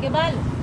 Kebal.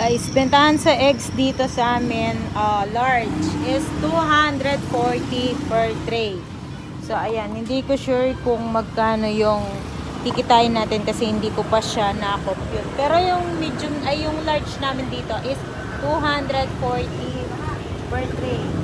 Guys, bentahan sa eggs dito sa amin, uh, large, is 240 per tray. So, ayan, hindi ko sure kung magkano yung kikitain natin kasi hindi ko pa siya na-compute. Pero yung medium, ay yung large namin dito is 240 per tray.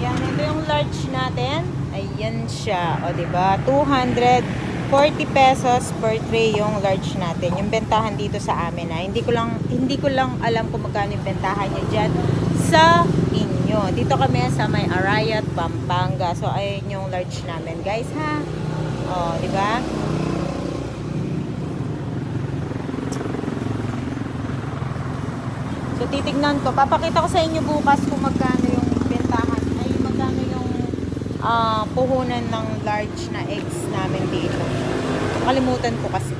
Ayan, ito yung large natin. Ayan siya. O, di ba 240 pesos per tray yung large natin. Yung bentahan dito sa amin na. Hindi ko lang hindi ko lang alam kung magkano yung bentahan niya diyan sa inyo. Dito kami sa may Arayat, Pampanga. So, ayun yung large namin, guys, ha. O, di ba? So titignan ko, papakita ko sa inyo bukas kung magkano yung bentahan, ay magkano yung ah, puhunan ng large na eggs namin dito. Kalimutan ko kasi.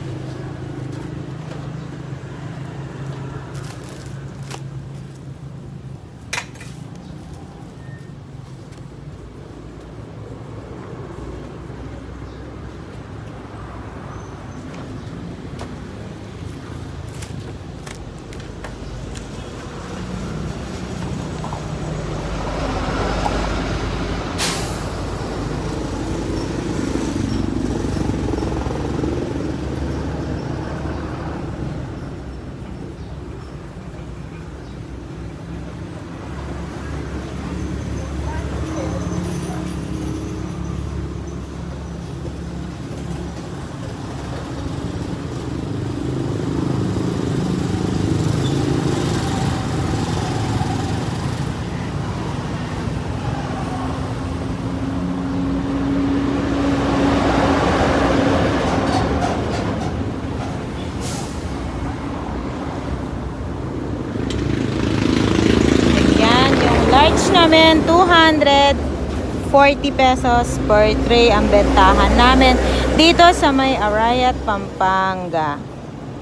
Ayan, yung large namin, 240 pesos per tray ang bentahan namin dito sa may Arayat, Pampanga.